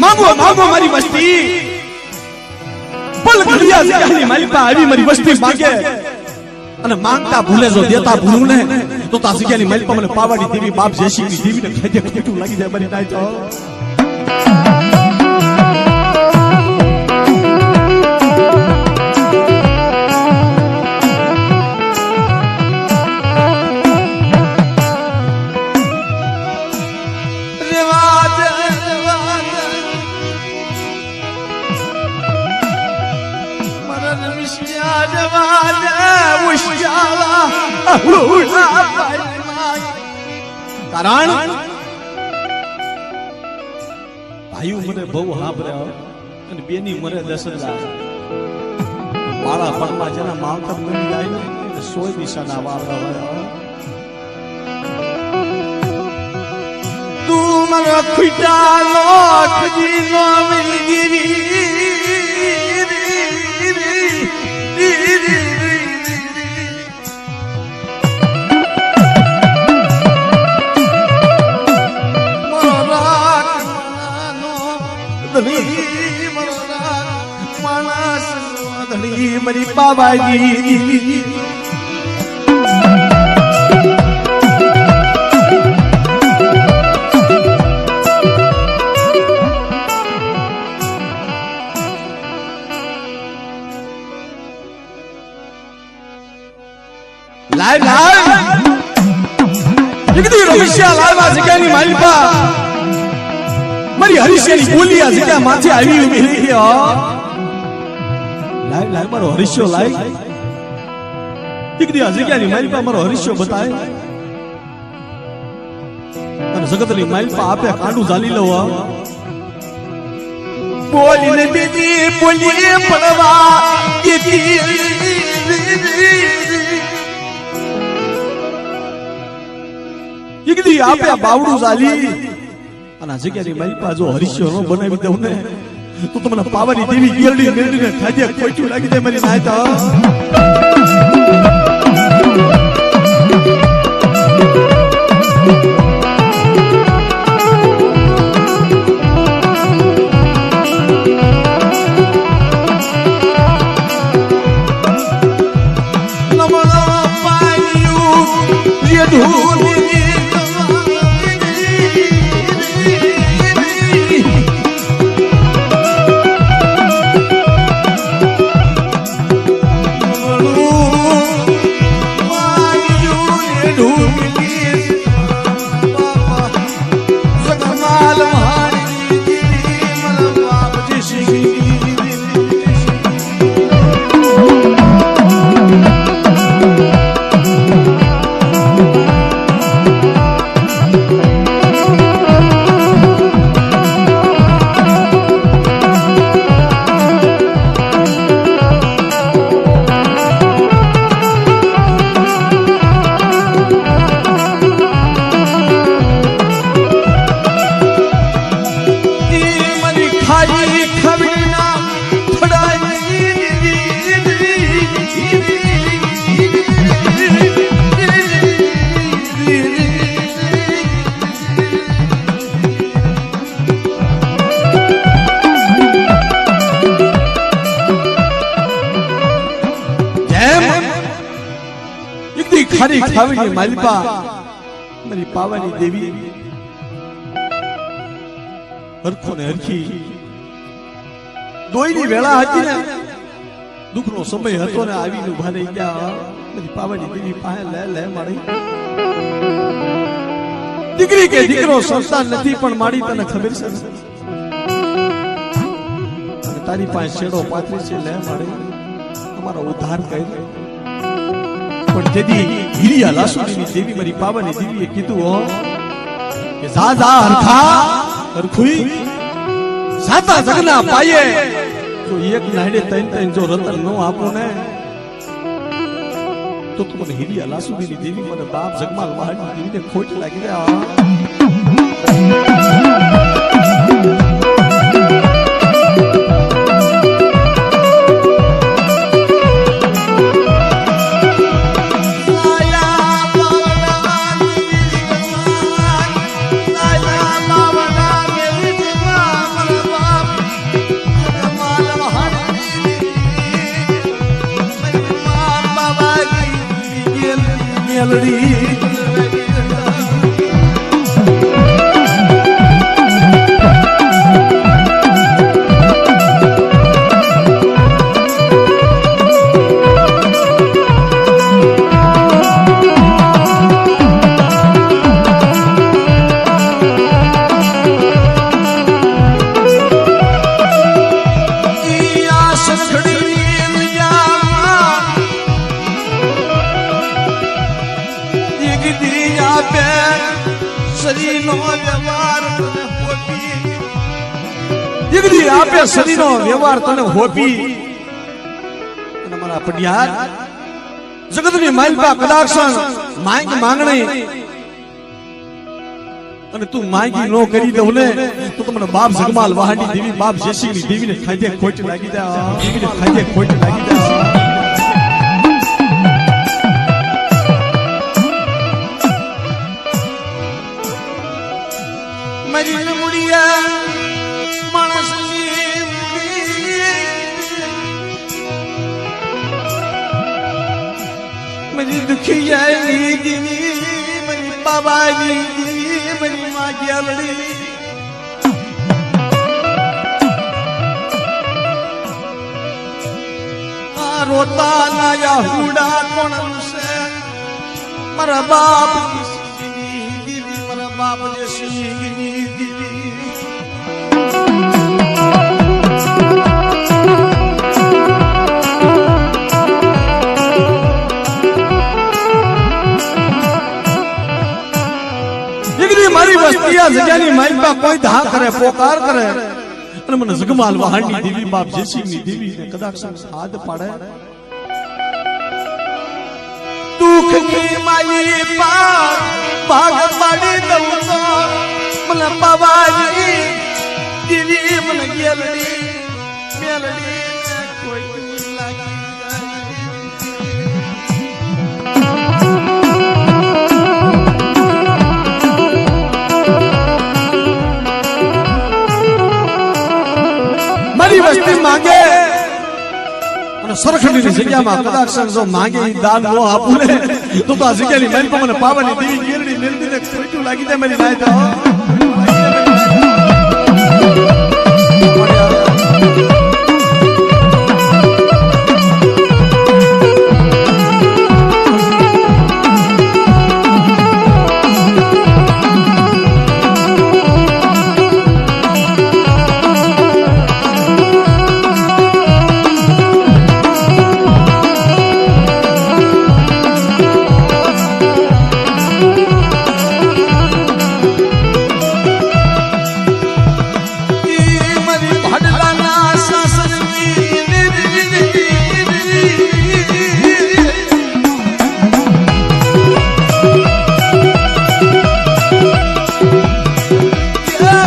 માંગો માંગો મારી વસ્તી. પલ ઘડિયા જગ્યાની માલિકા આવી મારી વસ્તી માંગે. અને માંગતા ભૂલે જો, દેતા ભૂલું ને, તો તા જગ્યાની માલિકા મને પાવાડી દેવી, બાપ જેસીની દેવીને ખાજે ખોટું લાગી જાય મારી નાય તો. કારણ? ભાઈઓ મને બહુ હાભર્યા અને બેની મરે દર્શન મારા પગમાં જેના માવતર મરી જાય ને સોય દિશાના હોય. તું મને ખુટા લોખજી બાબાજી લાઈવ લાઈવ એકદી રમેશિયા લાલવા જગ્યાની માલિકા મારી હરીશિયાની બોલી આ જગ્યા માથે આવી ઊભી લાઈવ લાઈવ મારો હરીશિયો લાઈવ હજી ક્યાં મારી માલિકા મારો હરીશો બતાય. અને જગતની પા આપે કાંડું ઝાલી લો હો બોલીને દીદી બોલીએ પડવા દીધી એકદી આપે બાવડું ઝાલી. અને હજીક્યાની મારી પા જો હરીશો નો બનાવી દઉં ને. તો તમને પાવાની દેવી ગેરડી મેરડીને ખાજે ખોટું લાગી જાય મારી નમો ખારી ખાવી માલિકા મારી પાવાની દેવી. હરખો ને હરખી. દોઈની વેળા હતી ને દુઃખનો સમય હતો ને આવીને ઊભા રહી ગયા. મારી પાવાની દેવી પાસે લે લે મારી. દીકરી કે દીકરો સંતાન નથી પણ મારી તને ખબર છે? તારી પાસે છેડો પાથરી છે લે મારી. અમારો ઉદ્ધાર કરી પણ તેથી હિરિયા લાસુડીની દેવી મારી પાવાની દેવીએ કીધું, હો, કે જા જા હરખા હરખુઈ સાતા જગના પાયે. જો એક નાડે તૈન તૈન જો રતન નો આપો ને, તો તું મને હિરિયા લાસુડીની દેવી મને બાપ જગમાલ મહાની દેવીને ખોટ લાગી રહ્યા ગેલડી દીકરી આપે શરીરનો વ્યવહાર તને હોપી અને મારા પડિયાર જગતની માલપા કદાક્ષણ માંગ માંગણી. અને તું માંગી નો કરી દઉં ને તો તમને બાપ જગમાલ વાહની દેવી બાપ જેસીની દેવીને ખાધે ખોટ લાગી જાય દેવીને ખાધે ખોટ લાગી જાય દીવી મારી માં ગેલડી રોતા ના યાહુડા કોણ છે મારા બાપ દીવી મારા બાપ દેશી દીવી કોઈ ધા કરે પોકાર કરે. અને મને જગમાલ વહાણની દેવી બાપ જયસિંહની દેવી ને કદાચ સાદ પાડે. દુઃખની માઈ પાર ભાગ પાડી દઉં તો મને પવાજી દેવી મને ગેલડી મેલડી માંગે. અને સરખડીની જગ્યામાં કદાક્ષણ જો માંગે ઈ દાન નો આપું ને તો તો આ જગ્યાની માલપા મને પાવાની દેવી ગીરડી મેલડી ને ખોટું લાગી જાય મારી નાય તો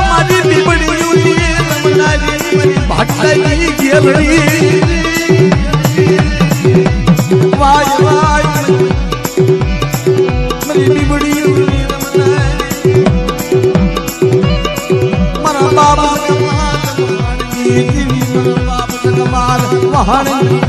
મારી મારી ભાટલાની ગેલડી. વાય વાય મારી રમનારી. મારા બાપ જગમાલ વહાણની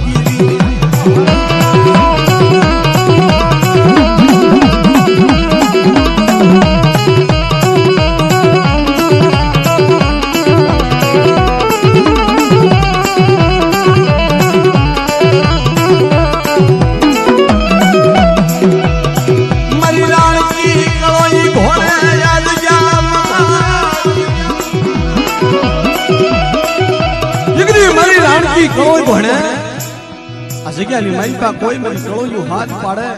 જગ્યાની માલપા કોઈ મને કળોયું હાથ પાડે.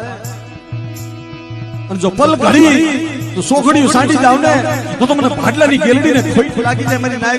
અને જો પલ ઘડી, તો સોખડીયું સાંટી જાવ ને, તો તો મને ભાટલાની ગેલડીને ખોઈ લાગી જાય મારી નાય